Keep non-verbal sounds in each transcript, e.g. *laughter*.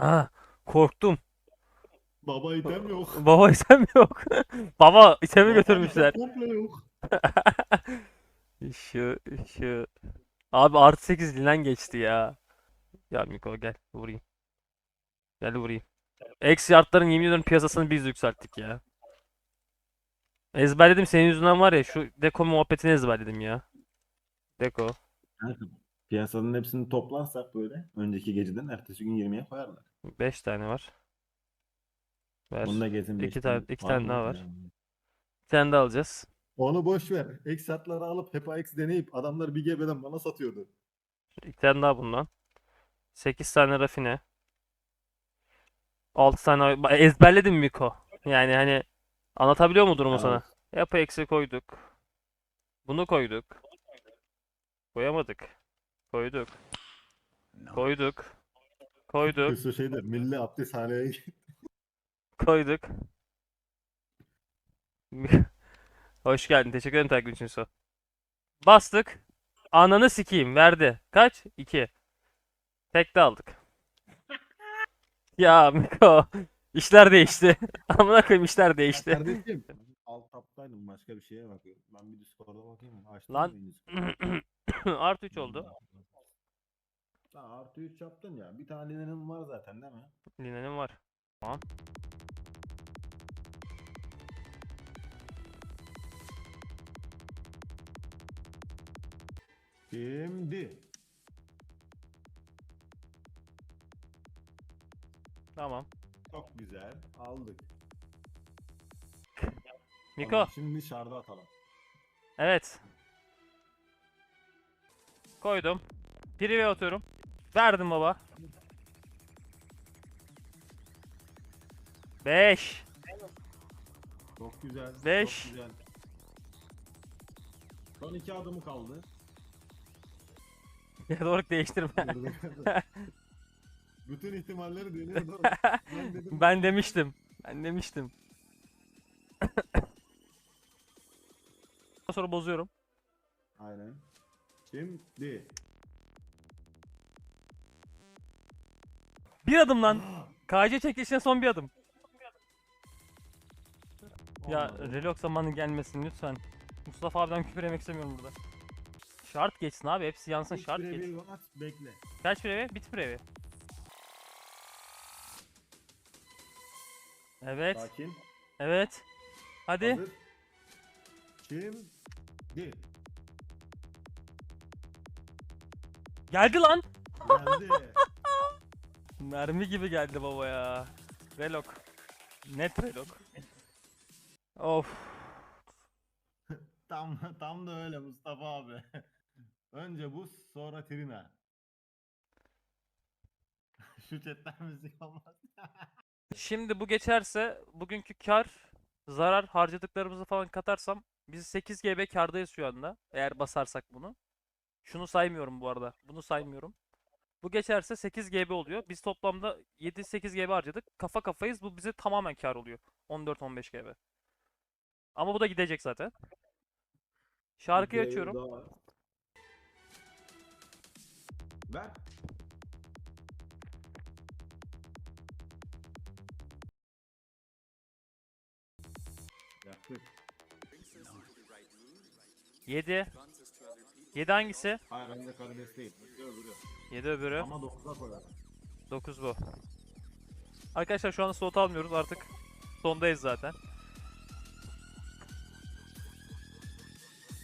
Ha, korktum. Baba item yok. *laughs* Baba item yok. *laughs* Baba itemi Baba götürmüşler. item komple yok. *laughs* Şu şu. Abi artı 8 linden geçti ya. Ya Miko gel vurayım. Gel vurayım. X yardların yemin ediyorum piyasasını biz yükselttik ya. Ezberledim senin yüzünden var ya şu deko muhabbetini ezberledim ya. Deko. Kanka, Piyasanın hepsini toplarsak böyle önceki geceden ertesi gün 20'ye koyarlar. 5 tane var. Ver. Onunla gezin İki beş tane- iki tane daha var. ya? Bir tane daha alacağız. Onu boş ver. X satları alıp HEPA X deneyip adamlar bir gebeden bana satıyordu. İki tane daha bundan. 8 tane rafine. 6 tane ezberledim Miko. Yani hani anlatabiliyor mu durumu sana? Evet. Yapı eksi koyduk. Bunu koyduk. Koyamadık. Koyduk. Koyduk. Koyduk. Kısa şeyde milli abdesthaneye Koyduk. *laughs* Hoş geldin. Teşekkür ederim takip için so. Bastık. Ananı sikeyim. Verdi. Kaç? 2. Tekte aldık. Ya Miko. İşler değişti. *laughs* Amına koyayım işler değişti. Kardeşim. Alt taptaydım başka bir şeye bakıyorum. Ben bir Discord'a bakayım. Açtım Lan. *clears throat* Artı 3 oldu. Ha, artı 3 yaptın ya. Bir tane linenim var zaten değil mi? Linenim var. Tamam. Şimdi. Tamam. Çok güzel. Aldık. Miko. Tamam, şimdi şarda atalım. Evet. Koydum. Prive atıyorum. Verdim baba. 5. Çok güzel. Beş. Çok güzel. Son iki adımı kaldı. *laughs* Doğru değiştirme. *laughs* Bütün ihtimalleri deniyorum. *laughs* Ben dedim Ben demiştim. Ben demiştim. *coughs* Sonra bozuyorum. Aynen. Şimdi. Bir adım lan. KC çekilişine son bir adım. Ya relok zamanı gelmesin lütfen. Mustafa abiden küfür yemek istemiyorum burada. Şart geçsin abi hepsi yansın İlk şart geçsin. at, bekle. Kaç previ? Bit previ. Evet. Sakin. Evet. Hadi. Hazır. Şimdi. Geldi lan. Geldi. Mermi gibi geldi baba ya. Relok. Net relok. Of. *laughs* tam tam da öyle Mustafa abi. *laughs* Önce bu sonra Trina. *laughs* Şu chatten müzik olmaz. Şimdi bu geçerse bugünkü kar zarar harcadıklarımızı falan katarsam biz 8 GB kardayız şu anda. Eğer basarsak bunu. Şunu saymıyorum bu arada. Bunu saymıyorum. Bu geçerse 8 GB oluyor. Biz toplamda 7-8 GB harcadık. Kafa kafayız. Bu bize tamamen kar oluyor. 14-15 GB. Ama bu da gidecek zaten. Şarkıyı açıyorum. Ver. Yaptık. 7. 7 hangisi? Hayır bence karides değil. Öbürü. 7 öbürü. Ama 9'a koyar. 9 bu. Arkadaşlar şu anda slot almıyoruz artık. Sondayız zaten.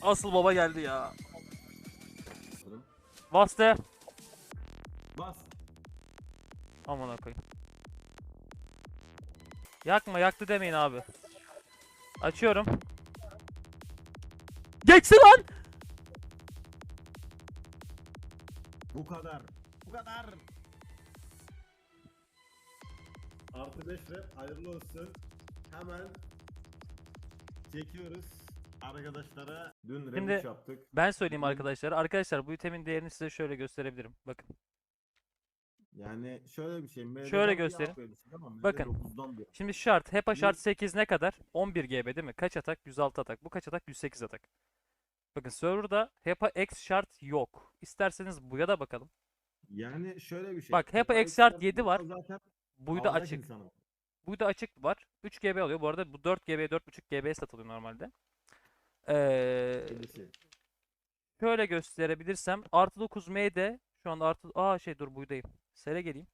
Asıl baba geldi ya. Bastı. Bas. Aman koyayım. Yakma yaktı demeyin abi. Açıyorum. Geçsin lan. Bu kadar. Bu kadar. Artı 5 rep hayırlı olsun. Hemen çekiyoruz arkadaşlara. Dün Şimdi- remix yaptık. Ben söyleyeyim arkadaşlar. Arkadaşlar bu itemin değerini size şöyle gösterebilirim. Bakın. Yani şöyle bir şey. MD'den Şöyle gösterin. MD Bakın. 9'dan bir- Şimdi şart. HEPA şart 8 ne kadar? 11 GB değil mi? Kaç atak? 106 atak. Bu kaç atak? 108 atak. Bakın serverda HEPA X şart yok. İsterseniz buya da bakalım. Yani şöyle bir şey. Bak, hep Tepe eksi artı Extra 7 var. Zaten avantaj açık. insanı. Buydu açık var. 3 GB alıyor. Bu arada bu 4 GB 4.5 GB satılıyor normalde. Ee, şöyle gösterebilirsem artı 9 MD şu anda artı aa şey dur buydayım. Sele geleyim.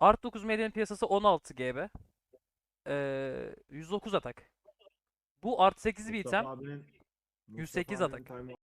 Artı 9 MD'nin piyasası 16 GB. Ee, 109 atak. Bu artı 8 bir item. abinin- 108 abinin atak.